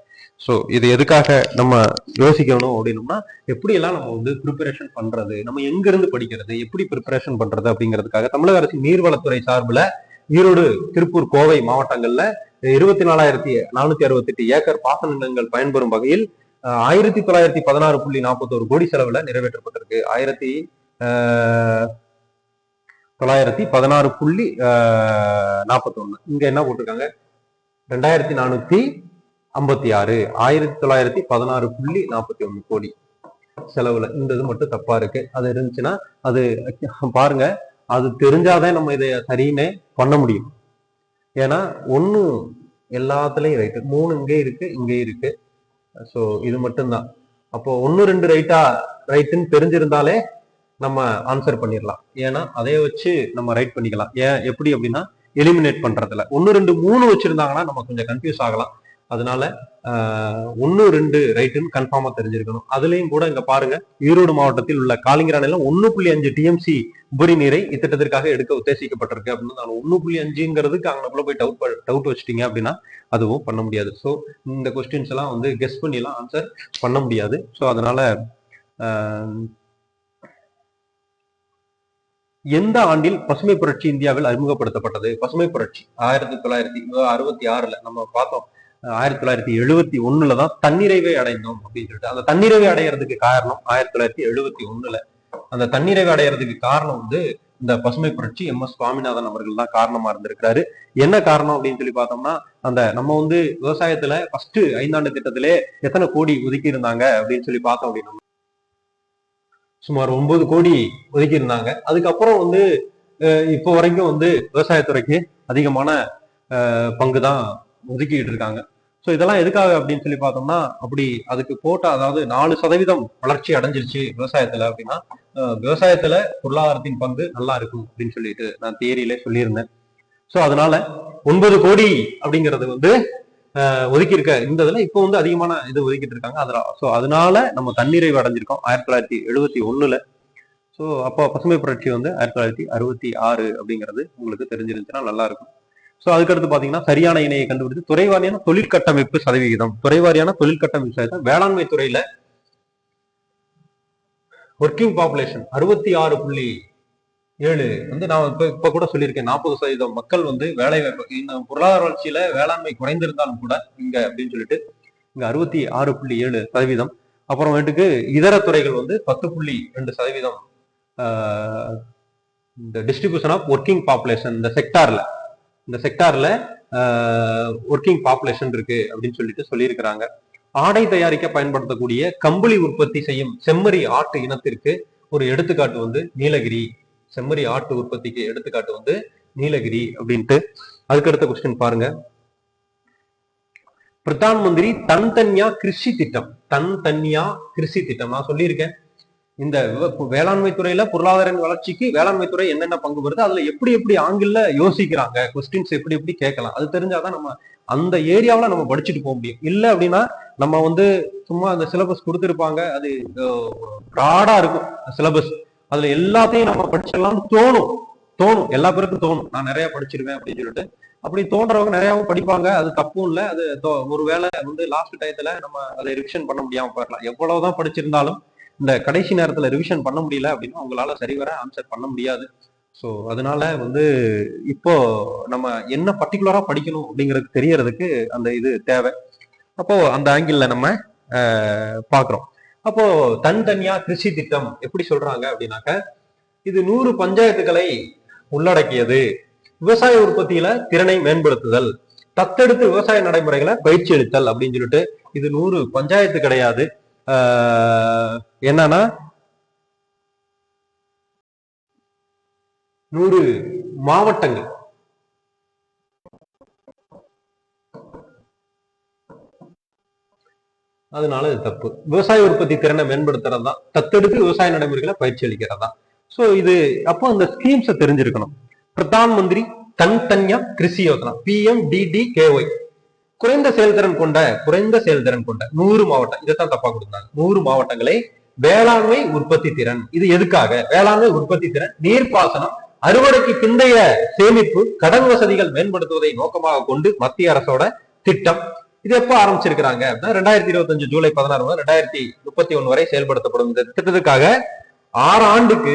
Speaker 1: ஸோ இது எதுக்காக நம்ம யோசிக்கணும் அப்படின்னோம்னா எப்படியெல்லாம் நம்ம வந்து ப்ரிப்பரேஷன் பண்றது நம்ம எங்கிருந்து படிக்கிறது எப்படி ப்ரிப்பரேஷன் பண்றது அப்படிங்கிறதுக்காக தமிழக அரசின் நீர்வளத்துறை சார்பில் ஈரோடு திருப்பூர் கோவை மாவட்டங்கள்ல இருபத்தி நாலாயிரத்தி நானூத்தி அறுபத்தெட்டு ஏக்கர் பாசன நிலங்கள் பயன்பெறும் வகையில் ஆயிரத்தி தொள்ளாயிரத்தி பதினாறு புள்ளி நாற்பத்தோரு கோடி செலவுல நிறைவேற்றப்பட்டிருக்கு. ஆயிரத்தி தொள்ளாயிரத்தி பதினாறு புள்ளி நாற்பத்தொன்னு இங்க என்ன போட்டிருக்காங்க? ரெண்டாயிரத்தி நானூத்தி ஐம்பத்தி ஆறு. ஆயிரத்தி தொள்ளாயிரத்தி பதினாறு புள்ளி நாற்பத்தி ஒண்ணு கோடி செலவுல. இந்த இது மட்டும் தப்பா இருக்கு. அது இருந்துச்சுன்னா அது பாருங்க அது தெரிஞ்சாதான் நம்ம இதை சரின்னு பண்ண முடியும். ஏன்னா ஒண்ணு எல்லாத்துலயும் ரைட்டு மூணு இங்கே இருக்கு இங்கே இருக்கு. ஸோ இது மட்டும்தான். அப்போ ஒன்னு ரெண்டு ரைட்டா ரைட்டுன்னு தெரிஞ்சிருந்தாலே நம்ம ஆன்சர் பண்ணிடலாம் ஏன்னா அதை வச்சு நம்ம ரைட் பண்ணிக்கலாம். ஏன் எப்படி அப்படின்னா எலிமினேட் பண்றதுல. ஒன்னு ரெண்டு மூணு வச்சிருந்தாங்கன்னா நம்ம கொஞ்சம் கன்ஃபியூஸ் ஆகலாம். அதனால ஒன்று ரெண்டு ரைட்டுன்னு கன்ஃபார்மாக தெரிஞ்சிருக்கணும். அதுலேயும் கூட இங்கே பாருங்க ஈரோடு மாவட்டத்தில் உள்ள காலிங்கரானில ஒன்று புள்ளி அஞ்சு டிஎம்சி உபரி நீரை இத்திட்டத்திற்காக எடுக்க உத்தேசிக்கப்பட்டிருக்கு அப்படின்னு நான் ஒன்று புள்ளி அஞ்சுங்கிறதுக்கு அங்கே போய் டவுட் டவுட் வச்சிட்டீங்க அப்படின்னா அதுவும் பண்ண முடியாது. ஸோ இந்த கொஸ்டின்ஸ் எல்லாம் வந்து கெஸ் பண்ணிலாம் ஆன்சர் பண்ண முடியாது. ஸோ அதனால எந்த ஆண்டில் பசுமை புரட்சி இந்தியாவில் அறிமுகப்படுத்தப்பட்டது? பசுமை புரட்சி ஆயிரத்தி தொள்ளாயிரத்தி அறுபத்தி ஆறுல நம்ம பார்த்தோம். ஆயிரத்தி தொள்ளாயிரத்தி எழுபத்தி ஒண்ணுல தான் தன்னிறைவை அடைந்தோம் அப்படின்னு சொல்லிட்டு. அந்த தன்னிறைவை அடையிறதுக்கு காரணம் ஆயிரத்தி தொள்ளாயிரத்தி எழுபத்தி ஒண்ணுல. அந்த தன்னிறைவை அடையிறதுக்கு காரணம் வந்து இந்த பசுமை புரட்சி எம். எஸ். சுவாமிநாதன் அவர்கள் தான் காரணமா இருந்திருக்கிறாரு. என்ன காரணம் அப்படின்னு சொல்லி பார்த்தோம்னா அந்த நம்ம வந்து விவசாயத்துல ஃபர்ஸ்ட் ஐந்தாண்டு திட்டத்திலே எத்தனை கோடி ஒதுக்கி இருந்தாங்க அப்படின்னு சொல்லி பார்த்தோம் அப்படின்னா சுமார் ஒன்பது கோடி ஒதுக்கி இருந்தாங்க அதுக்கப்புறம் வந்து அஹ் இப்போ வரைக்கும் வந்து விவசாயத்துறைக்கு அதிகமான பங்கு தான் ஒதுக்கிட்டு இருக்காங்க. ஸோ இதெல்லாம் எதுக்காக அப்படின்னு சொல்லி பார்த்தோம்னா அப்படி அதுக்கு போட்ட அதாவது நாலு சதவீதம் வளர்ச்சி அடைஞ்சிருச்சு விவசாயத்துல அப்படின்னா விவசாயத்துல பொருளாதாரத்தின் பங்கு நல்லா இருக்கும் அப்படின்னு சொல்லிட்டு நான் தியரியில சொல்லியிருந்தேன். ஸோ அதனால ஒன்பது கோடி அப்படிங்கிறது வந்து ஒதுக்கியிருக்க ஒதுக்கி இருக்க இந்த இதுல இப்போ வந்து அதிகமான இது ஒதுக்கிட்டு இருக்காங்க. அதெல்லாம் ஸோ அதனால நம்ம தன்னிறைவு அடைஞ்சிருக்கோம். ஆயிரத்தி தொள்ளாயிரத்தி எழுபத்தி ஒண்ணுல. ஸோ அப்போ பசுமை புரட்சி வந்து ஆயிரத்தி தொள்ளாயிரத்தி அறுபத்தி ஆறு அப்படிங்கிறது உங்களுக்கு தெரிஞ்சிருந்துச்சுன்னா நல்லா இருக்கும் ஸோ அதுக்கடுத்து பார்த்தீங்கன்னா சரியான இணையை கண்டுபிடித்து துறைவாரியான தொழிற்கட்டமைப்பு சதவிகிதம். துறைவாரியான தொழிற்கட்டமைப்பு சதவீதம் வேளாண்மை துறையில ஒர்க்கிங் பாப்புலேஷன் அறுபத்தி ஆறு புள்ளி ஏழு. வந்து நான் இப்ப இப்ப கூட சொல்லியிருக்கேன் நாற்பது சதவீதம் மக்கள் வந்து வேலை வாய்ப்பு இந்த பொருளாதார வளர்ச்சியில வேளாண்மை குறைந்திருந்தாலும் கூட இங்க அப்படின்னு சொல்லிட்டு இங்க அறுபத்தி ஆறு புள்ளி ஏழு சதவீதம். அப்புறமேட்டுக்கு இதர துறைகள் வந்து பத்து புள்ளி ரெண்டு சதவீதம் இந்த டிஸ்ட்ரிபியூஷன் ஆஃப் ஒர்க்கிங் பாப்புலேஷன் இந்த செக்டார்ல இந்த செக்டார்ல ஒர்க்கிங் பாப்புலேஷன் இருக்கு அப்படின்னு சொல்லிட்டு சொல்லியிருக்கிறாங்க. ஆடை தயாரிக்க பயன்படுத்தக்கூடிய கம்பளி உற்பத்தி செய்யும் செம்மறி ஆட்டு இனத்திற்கு ஒரு எடுத்துக்காட்டு வந்து நீலகிரி. செம்மறி ஆட்டு உற்பத்திக்கு எடுத்துக்காட்டு வந்து நீலகிரி அப்படின்ட்டு. அதுக்கு அடுத்த கொஸ்டின் பாருங்க. பிரதான் மந்திரி தன்தன்யா கிருஷி திட்டம். தன் தன்யா கிருஷி திட்டம். நான் சொல்லியிருக்கேன். இந்த வேளாண்மை துறையில பொருளாதார வளர்ச்சிக்கு வேளாண்மை துறை என்னென்ன பங்கு வருது அதுல எப்படி எப்படி ஆங்கிள் யோசிக்கிறாங்க. கொஸ்டின்ஸ் எப்படி எப்படி கேட்கலாம். அது தெரிஞ்சாதான் நம்ம அந்த ஏரியாவுல நம்ம படிச்சுட்டு போக முடியும். இல்ல அப்படின்னா நம்ம வந்து சும்மா அந்த சிலபஸ் கொடுத்துருப்பாங்க. அது ப்ராடா இருக்கும். சிலபஸ் அதுல எல்லாத்தையும் நம்ம படிச்சிடலாம்னு தோணும். தோணும். எல்லா பேருக்கும் தோணும். நான் நிறைய படிச்சிருவேன் அப்படின்னு சொல்லிட்டு. அப்படி தோன்றவங்க நிறையாவும் படிப்பாங்க. அது தப்பும் இல்லை. அது தோ- ஒருவேளை வந்து லாஸ்ட் டயத்துல நம்ம அதை ரிவிஷன் பண்ண முடியாம போயிடலாம். எவ்வளவுதான் படிச்சிருந்தாலும் இந்த கடைசி நேரத்துல ரிவிஷன் பண்ண முடியல அப்படின்னா உங்களால சரிவர ஆன்சர் பண்ண முடியாது. ஸோ அதனால வந்து இப்போ நம்ம என்ன பர்டிகுலரா படிக்கணும் அப்படிங்கிறது தெரியறதுக்கு அந்த இது தேவை. அப்போ அந்த ஆங்கிள் நம்ம பார்க்குறோம். அப்போ தனித்தனியா கிருஷி திட்டம் எப்படி சொல்றாங்க அப்படின்னாக்க இது நூறு பஞ்சாயத்துகளை உள்ளடக்கியது. விவசாய உற்பத்தியில திறனை மேம்படுத்துதல் தத்தெடுத்து விவசாய நடைமுறைகளை பயிற்சி அளித்தல் அப்படின்னு சொல்லிட்டு இது நூறு பஞ்சாயத்து கிடையாது. ஆஹ், என்னன்னா நூறு மாவட்டங்கள் அதனால இது தப்பு. விவசாய உற்பத்தி திறனை மேம்படுத்துறது தான் தத்தெடுத்து விவசாய நடைமுறைகளை பயிற்சி அளிக்கிறது தான் ஸோ இது அப்போ அந்த ஸ்கீம்ஸை தெரிஞ்சிருக்கணும். Pradhan Mantri Dhan Dhanya Krishi Yojana PM DD KY குறைந்த செயல்திறன் கொண்ட குறைந்த செயல்திறன் கொண்ட நூறு மாவட்டம் இதைத்தான் தப்பா கொடுத்தாங்க. நூறு மாவட்டங்களை வேளாண்மை உற்பத்தி திறன். இது எதுக்காக? வேளாண்மை உற்பத்தி திறன் நீர்ப்பாசனம் அறுவடைக்கு பிந்தைய சேமிப்பு கடன் வசதிகள் மேம்படுத்துவதை நோக்கமாக கொண்டு மத்திய அரசோட திட்டம். இது எப்போ ஆரம்பிச்சிருக்கிறாங்க அப்படின்னா ரெண்டாயிரத்தி இருபத்தஞ்சு ஜூலை பதினாறு முதல் ரெண்டாயிரத்தி முப்பத்தி ஒன்று வரை செயல்படுத்தப்படும். இந்த திட்டத்துக்காக ஆறு ஆண்டுக்கு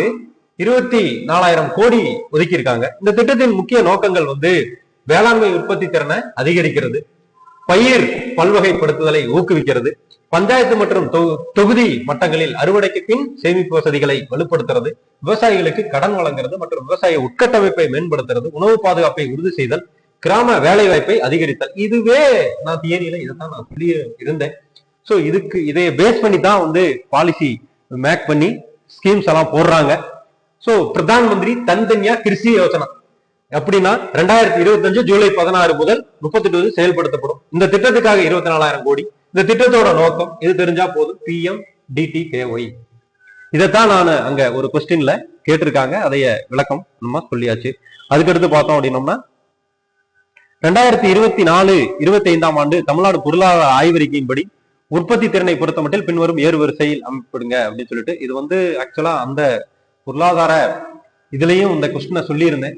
Speaker 1: இருபத்தி நாலாயிரம் கோடி ஒதுக்கியிருக்காங்க. இந்த திட்டத்தின் முக்கிய நோக்கங்கள் வந்து வேளாண்மை உற்பத்தி திறனை அதிகரிக்கிறது பயிர் பல்வகைப்படுத்துதலை ஊக்குவிக்கிறது பஞ்சாயத்து மற்றும் தொ- தொகுதி மட்டங்களில் அறுவடைக்கு பின் சேமிப்பு வசதிகளை வலுப்படுத்துறது விவசாயிகளுக்கு கடன் வழங்குறது மற்றும் விவசாய உட்கட்டமைப்பை மேம்படுத்துறது உணவு பாதுகாப்பை உறுதி செய்தல் கிராம வேலை வாய்ப்பை அதிகரித்தல். இதுவே நான் தியரியில இதைத்தான் நான் சொல்லி இருந்தேன். ஸோ இதுக்கு இதை பேஸ் பண்ணி தான் வந்து பாலிசி மேக் பண்ணி ஸ்கீம்ஸ் எல்லாம் போடுறாங்க. ஸோ பிரதான் மந்திரி தன்தன்யா கிருஷி யோஜனா. அப்படின்னா ரெண்டாயிரத்தி இருபத்தஞ்சு ஜூலை பதினாறு முதல் முப்பத்தெட்டு செயல்படுத்தப்படும். இந்த திட்டத்துக்காக இருபத்தி நாலாயிரம் கோடி. இந்த திட்டத்தோட நோக்கம் இது தெரிஞ்சா போதும் பிஎம் டிடி கேஒய் இதைத்தான் நான் அங்க ஒரு கொஸ்டின்ல கேட்டிருக்காங்க. அதைய விளக்கம் நம்ம சொல்லியாச்சு. அதுக்கடுத்து பார்த்தோம் அப்படின்னோம்னா ரெண்டாயிரத்தி இருபத்தி நாலு இருபத்தி ஐந்தாம் ஆண்டு தமிழ்நாடு பொருளாதார ஆய்வறிக்கையின்படி உற்பத்தி திறனை பொறுத்த மட்டும் பின்வரும் ஏறு வரிசையில் அமைப்பிடுங்க அப்படின்னு சொல்லிட்டு இது வந்து ஆக்சுவலா அந்த பொருளாதார இதுலயும் இந்த கொஸ்டினை சொல்லியிருந்தேன்.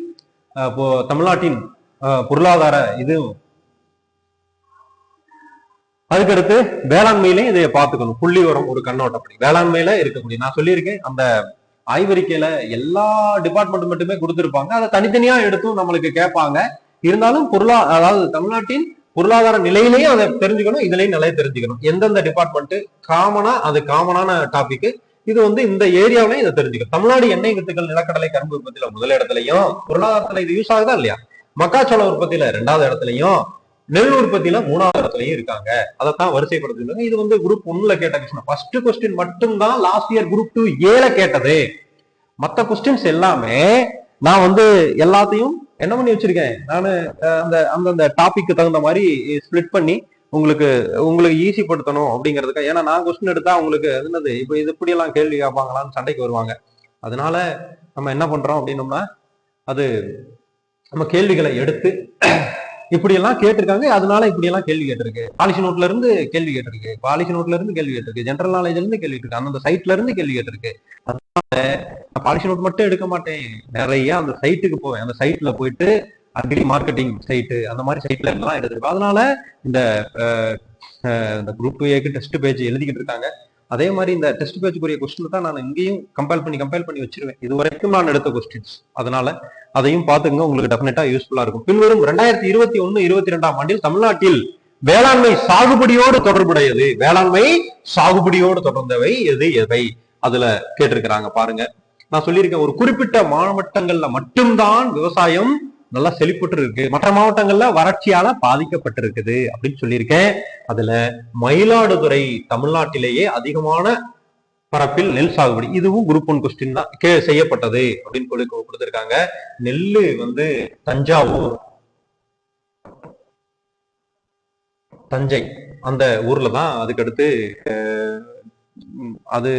Speaker 1: இப்போ தமிழ்நாட்டின் பொருளாதார இது அதுக்கடுத்து வேளாண்மையிலையும் இதை பார்த்துக்கணும். புள்ளி வரும் ஒரு கண்ணோட்டம் அப்படி வேளாண்மையில இருக்கக்கூடிய நான் சொல்லியிருக்கேன் அந்த ஆய்வறிக்கையில எல்லா டிபார்ட்மெண்ட் மட்டுமே கொடுத்துருப்பாங்க. அதை தனித்தனியா எடுத்தும் நம்மளுக்கு கேட்பாங்க. இருந்தாலும் பொருளா அதாவது தமிழ்நாட்டின் பொருளாதார நிலையிலையும் அதை தெரிஞ்சுக்கணும் இதுலயும் நிலையை தெரிஞ்சுக்கணும். எந்தெந்த டிபார்ட்மெண்ட் காமனா அது காமனான டாபிக் இது வந்து இந்த ஏரியாவிலையும் இதை தெரிஞ்சுக்கணும். தமிழ்நாடு எண்ணெய் வித்துக்கள் நிலக்கடலை கரும்பு உற்பத்தியில முதலிடத்துலயும் பொருளாதாரத்துல இது யூஸ் ஆகுதா இல்லையா? மக்காச்சோள உற்பத்தியில ரெண்டாவது இடத்துலயும் நெல் உற்பத்தியில மூணாவது இடத்துலயும் இருக்காங்க. அதைத்தான் வரிசைப்படுத்திருக்காங்க இது வந்து குரூப் ஒன்னுல கேட்ட கொஸ்டின் ஃபர்ஸ்ட் கொஸ்டின் மட்டும்தான் லாஸ்ட் இயர் குரூப் டூ ஏல கேட்டது. மத்த கொஸ்டின்ஸ் எல்லாமே நான் வந்து எல்லாத்தையும் என்ன பண்ணி வச்சிருக்கேன்? நான் அந்த அந்தந்த டாபிக்கு தகுந்த மாதிரி ஸ்ப்ளிட் பண்ணி உங்களுக்கு உங்களுக்கு ஈஸி படுத்தணும் அப்படிங்கிறதுக்கு ஏன்னா நான் கொஸ்டின் எடுத்தா உங்களுக்கு என்னது இப்போ இது எப்படி எல்லாம் கேள்வி கேட்பாங்களான்னு சண்டைக்கு வருவாங்க. அதனால நம்ம என்ன பண்றோம் அப்படின்னோம்னா அது நம்ம கேள்விகளை எடுத்து இப்படி எல்லாம் கேட்டிருக்காங்க. அதனால இப்படி எல்லாம் கேள்வி கேட்டிருக்கு. பாலிசி நோட்ல இருந்து கேள்வி கேட்டிருக்கு. பாலிசி நோட்ல இருந்து கேள்வி கேட்டிருக்கு. ஜென்ரல் நாலேஜ்ல இருந்து கேள்வி கேட்டிருக்கு. அந்த சைட்ல இருந்து கேள்வி கேட்டிருக்கு. அதனால நான் பாலிசி நோட் மட்டும் எடுக்க மாட்டேன். நிறைய அந்த சைட்டுக்கு போவேன். அந்த சைட்ல போயிட்டு அக்ரி மார்க்கெட்டிங் சைட்டு அந்த மாதிரி சைட்ல எல்லாம் எடுத்திருக்கோம் அதனால இந்த இந்த குரூப் டூ ஏக்கு டெஸ்ட் பேஜ் எழுதிக்கிட்டு இருக்காங்க. அதே மாதிரி இந்த டெஸ்ட் பேஜுக்குரிய கொஸ்டின் தான் நான் இங்கேயும் கம்பேர் பண்ணி கம்பேர் பண்ணி வச்சிருவேன். இது வரைக்கும் நான் எடுத்த கொஸ்டின்ஸ் அதனால அதையும் பார்த்துங்க உங்களுக்கு டெஃபினட்டா யூஸ்ஃபுல்லா இருக்கும். பின்வரும் ரெண்டாயிரத்தி இருபத்தி ஒன்னு இருபத்தி ரெண்டாம் ஆண்டில் தமிழ்நாட்டில் வேளாண்மை சாகுபடியோடு தொடர்புடையது. வேளாண்மை சாகுபடியோடு தொடர்ந்தவை எது எவை? அதுல கேட்டிருக்கிறாங்க பாருங்க. நான் சொல்லியிருக்கேன் ஒரு குறிப்பிட்ட மாவட்டங்கள்ல மட்டும்தான் விவசாயம் நல்லா செழிப்புற்று இருக்கு மற்ற மாவட்டங்கள்ல வறட்சியால பாதிக்கப்பட்டிருக்குது அப்படின்னு சொல்லியிருக்கேன். அதுல மயிலாடுதுறை தமிழ்நாட்டிலேயே அதிகமான பரப்பில் நெல் சாகுபடி. இதுவும் குரூப் ஒன் கொஸ்டின் தான். கே செய்யப்பட்டது அப்படின்னு சொல்லி கொடுத்துருக்காங்க. நெல் வந்து தஞ்சாவூர் தஞ்சை அந்த ஊர்ல தான் அதுக்கடுத்து அது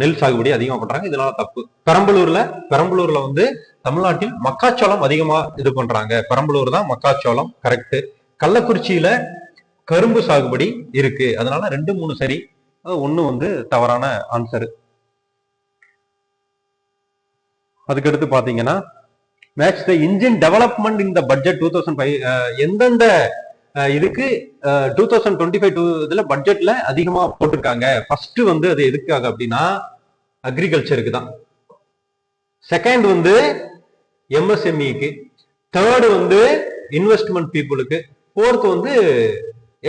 Speaker 1: நெல் சாகுபடி அதிகமா பண்றாங்க. இதனால தப்பு. பெரம்பலூர்ல பெரம்பலூர்ல வந்து தமிழ்நாட்டில் மக்காச்சோளம் அதிகமா இது பண்றாங்க. பெரம்பலூர் தான் மக்காச்சோளம் கரெக்ட் கள்ளக்குறிச்சியில கரும்பு சாகுபடி இருக்கு. அதனால ரெண்டு மூணு சரி. அது வந்து தவறான ஆன்சர் அதுக்கடுத்து பார்த்தீங்கன்னா மேட்ச் த இன்ஜின் டெவலப்மெண்ட் இந்த பட்ஜெட் டூ தௌசண்ட் ஃபைவ் எந்தெந்த இதுக்கு two thousand twenty five two இதுல பட்ஜெட்ல அதிகமா போட்டிருக்காங்க. ஃபர்ஸ்ட் வந்து அது எதுக்காக அப்படின்னா அக்ரிகல்ச்சருக்கு தான். செகண்ட் வந்து எம்எஸ்எம்இக்கு தேர்டு வந்து இன்வெஸ்ட்மெண்ட் பீப்புளுக்கு ஃபோர்த் வந்து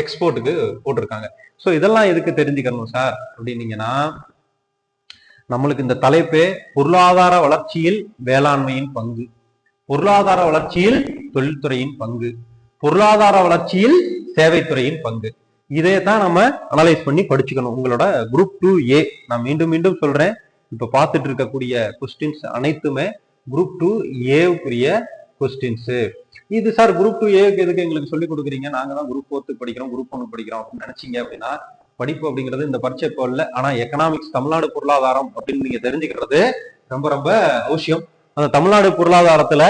Speaker 1: எக்ஸ்போர்ட்டுக்கு போட்டிருக்காங்க. ஸோ இதெல்லாம் எதுக்கு தெரிஞ்சுக்கணும் சார் அப்படின்னீங்கன்னா நம்மளுக்கு இந்த தலைப்பே பொருளாதார வளர்ச்சியில் வேளாண்மையின் பங்கு பொருளாதார வளர்ச்சியில் தொழில்துறையின் பங்கு பொருளாதார வளர்ச்சியில் சேவைத்துறையின் பங்கு. இதை தான் நம்ம அனலைஸ் பண்ணி படிச்சுக்கணும். உங்களோட குரூப் டூ ஏ நான் மீண்டும் மீண்டும் சொல்றேன். இப்போ பார்த்துட்டு இருக்கக்கூடிய கொஸ்டின்ஸ் அனைத்துமே குரூப் டூ ஏவுக்குரிய கொஸ்டின்ஸு இது சார் குரூப் டூ ஏக்கு எதுக்கு எங்களுக்கு சொல்லி கொடுக்குறீங்க? நாங்க தான் குரூப் ஃபோர்த்து படிக்கிறோம் குரூப் ஒன்று படிக்கிறோம் அப்படின்னு நினைச்சீங்க அப்படின்னா படிப்பு அப்படிங்கிறது இந்த பரீட்சை இப்போ இல்லை. ஆனா எக்கனாமிக்ஸ் தமிழ்நாடு பொருளாதாரம் அப்படின்னு நீங்க தெரிஞ்சுக்கிறது ரொம்ப ரொம்ப அவசியம். அந்த தமிழ்நாடு பொருளாதாரத்துல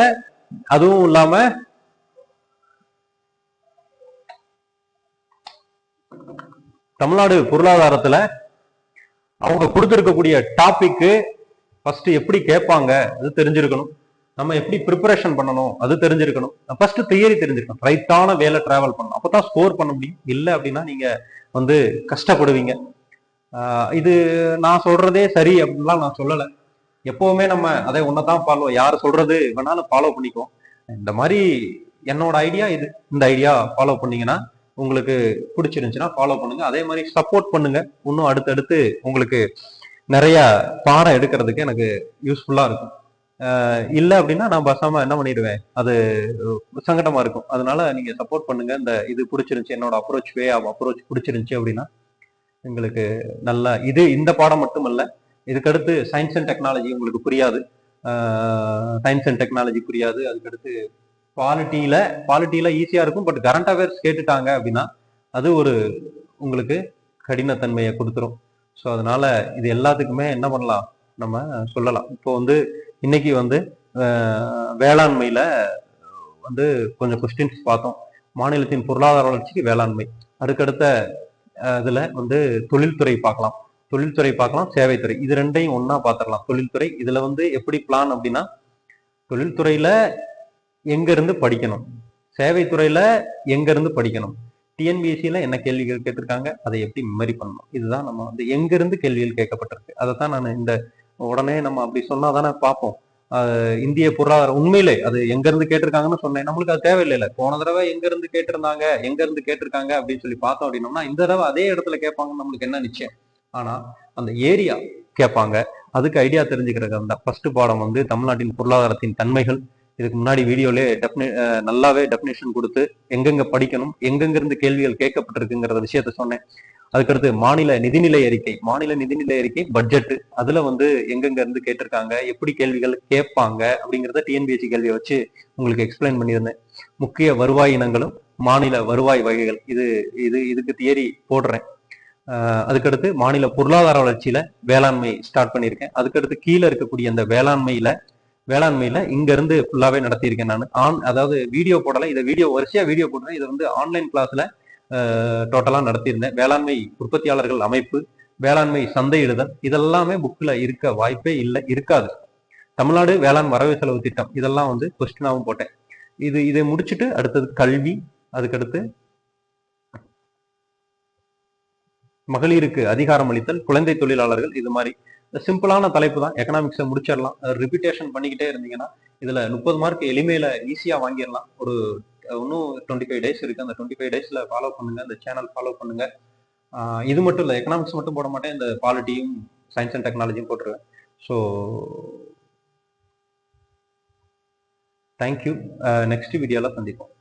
Speaker 1: அதுவும் இல்லாம தமிழ்நாடு பொருளாதாரத்துல அவங்க கொடுத்துருக்கக்கூடிய டாபிக்கு ஃபர்ஸ்ட் எப்படி கேட்பாங்க அது தெரிஞ்சிருக்கணும். நம்ம எப்படி ப்ரிப்பரேஷன் பண்ணணும்? அது தெரிஞ்சிருக்கணும். ஃபர்ஸ்ட் தியரி தெரிஞ்சிருக்கணும். ரைட்டான வேலை டிராவல் பண்ணணும். அப்பதான் ஸ்கோர் பண்ண முடியும். இல்லை அப்படின்னா நீங்க வந்து கஷ்டப்படுவீங்க. இது நான் சொல்றதே சரி அப்படின்லாம் நான் சொல்லலை. எப்பவுமே நம்ம அதை ஒன்னதான் ஃபாலோ யார் சொல்றது? வேணாலும் ஃபாலோ பண்ணிக்குவோம். இந்த மாதிரி என்னோட ஐடியா இது. இந்த ஐடியா ஃபாலோ பண்ணீங்கன்னா உங்களுக்கு பிடிச்சிருந்துச்சுன்னா ஃபாலோ பண்ணுங்க. அதே மாதிரி சப்போர்ட் பண்ணுங்க. இன்னும் அடுத்தடுத்து உங்களுக்கு நிறைய பாடம் எடுக்கிறதுக்கு எனக்கு யூஸ்ஃபுல்லா இருக்கும். இல்லை அப்படின்னா நான் பசாம என்ன பண்ணிடுவேன்? அது சங்கடமா இருக்கும். அதனால நீங்க சப்போர்ட் பண்ணுங்க. இந்த இது பிடிச்சிருந்துச்சு. என்னோட அப்ரோச் வே ஆஃப் அப்ரோச் பிடிச்சிருந்துச்சு அப்படின்னா எங்களுக்கு நல்ல இது இந்த பாடம் மட்டும் இல்லை இதுக்கடுத்து சயின்ஸ் அண்ட் டெக்னாலஜி உங்களுக்கு புரியாது. சயின்ஸ் அண்ட் டெக்னாலஜி புரியாது. அதுக்கடுத்து பாலிட்டியில பாலிட்டியில ஈஸியா இருக்கும். பட் கரண்ட் அஃபேர்ஸ் கேட்டுட்டாங்க அப்படின்னா அது ஒரு உங்களுக்கு கடினத்தன்மையை கொடுத்துரும். ஸோ அதனால இது எல்லாத்துக்குமே என்ன பண்ணலாம்? நம்ம சொல்லலாம். இப்போ வந்து இன்னைக்கு வந்து வேளாண்மையில வந்து கொஞ்சம் கொஸ்டின்ஸ் பார்த்தோம். மாநிலத்தின் பொருளாதார வளர்ச்சிக்கு வேளாண்மை. அதுக்கடுத்த இதுல வந்து தொழில்துறை பார்க்கலாம். தொழில்துறை பார்க்கலாம் சேவைத்துறை. இது ரெண்டையும் ஒன்னா பார்த்துடலாம். தொழில்துறை இதுல வந்து எப்படி பிளான் அப்படின்னா தொழில்துறையில எங்க இருந்து படிக்கணும்? சேவைத்துறையில எங்க இருந்து படிக்கணும் டிஎன்பிஎஸ்சியில என்ன கேள்விகள் கேட்டிருக்காங்க? அதை எப்படி மெமரி பண்ணணும்? இதுதான் நம்ம வந்து எங்கிருந்து கேள்விகள் கேட்கப்பட்டிருக்கு? அதை தான் நான் இந்த உடனே நம்ம அப்படி சொன்னா தானே பார்ப்போம். ஆஹ் இந்திய பொருளாதாரம் உண்மையிலே அது எங்க இருந்து கேட்டிருக்காங்கன்னு சொன்னேன். நம்மளுக்கு அது தேவையில்லை போன தடவை எங்க இருந்து கேட்டிருந்தாங்க எங்க இருந்து கேட்டிருக்காங்க அப்படின்னு சொல்லி பார்த்தோம் அப்படின்னோம்னா இந்த தடவை அதே இடத்துல கேட்பாங்கன்னு நம்மளுக்கு என்ன நிச்சயம்? ஆனா அந்த ஏரியா கேட்பாங்க. அதுக்கு ஐடியா தெரிஞ்சுக்கிறது அந்த ஃபர்ஸ்ட் பாடம் வந்து தமிழ்நாட்டின் பொருளாதாரத்தின் தன்மைகள். இதுக்கு முன்னாடி வீடியோலே டெஃபினி நல்லாவே டெஃபினேஷன் கொடுத்து எங்கெங்க படிக்கணும் எங்கெங்க இருந்து கேள்விகள் கேட்கப்பட்டிருக்குங்கிற விஷயத்த சொன்னேன். அதுக்கடுத்து மாநில நிதிநிலை அறிக்கை மாநில நிதிநிலை அறிக்கை பட்ஜெட் அதுல வந்து எங்கெங்க இருந்து கேட்டிருக்காங்க எப்படி கேள்விகள் கேட்பாங்க அப்படிங்கிறத டிஎன்பிஎஸ்சி கேள்வியை வச்சு உங்களுக்கு எக்ஸ்பிளைன் பண்ணியிருந்தேன். முக்கிய வருவாய் இனங்களும் மாநில வருவாய் வகைகள் இது இது இதுக்கு தியரி போடுறேன். அதுக்கடுத்து மாநில பொருளாதார வளர்ச்சியில வேளாண்மை ஸ்டார்ட் பண்ணியிருக்கேன். அதுக்கடுத்து கீழே இருக்கக்கூடிய அந்த வேளாண்மையில வேளாண்மையில இங்க இருந்து ஃபுல்லாவே நடத்தியிருக்கேன் நான். ஆன் அதாவது வீடியோ போடல இதை வீடியோ வரிசையா வீடியோ போடுறேன் இதை வந்து ஆன்லைன் கிளாஸ்ல டோட்டலா நடத்தியிருந்தேன். வேளாண்மை உற்பத்தியாளர்கள் அமைப்பு வேளாண்மை சந்தையிடுதல் இதெல்லாமே புக்ல இருக்க வாய்ப்பே இல்லை இருக்காது. தமிழ்நாடு வேளாண் வரவு செலவு திட்டம் இதெல்லாம் வந்து கொஸ்டினாவும் போட்டேன். இது இதை முடிச்சுட்டு அடுத்தது கல்வி அதுக்கடுத்து மகளிருக்கு அதிகாரம் அளித்தல் குழந்தை தொழிலாளர்கள் இது மாதிரி. சிம்பிளான தலைப்பு தான். எக்கனாமிக்ஸை முடிச்சிடலாம். ரிப்பீட்டேஷன் பண்ணிக்கிட்டே இருந்தீங்கன்னா இதுல முப்பது மார்க் எளிமையில ஈஸியா வாங்கிடலாம். ஒரு இன்னும் டுவெண்ட்டி ஃபைவ் டேஸ் இருக்கு. அந்த டுவெண்ட்டி ஃபைவ் டேஸ்ல ஃபாலோ பண்ணுங்க. இந்த சேனல் ஃபாலோ பண்ணுங்க. இது மட்டும் இல்லை எக்கனாமிக்ஸ் மட்டும் போட மாட்டேன். இந்த பாலிட்டியும் சயின்ஸ் அண்ட் டெக்னாலஜியும் போட்டுருவேன். ஸோ தேங்க்யூ நெக்ஸ்ட் வீடியோவில் சந்திப்போம்.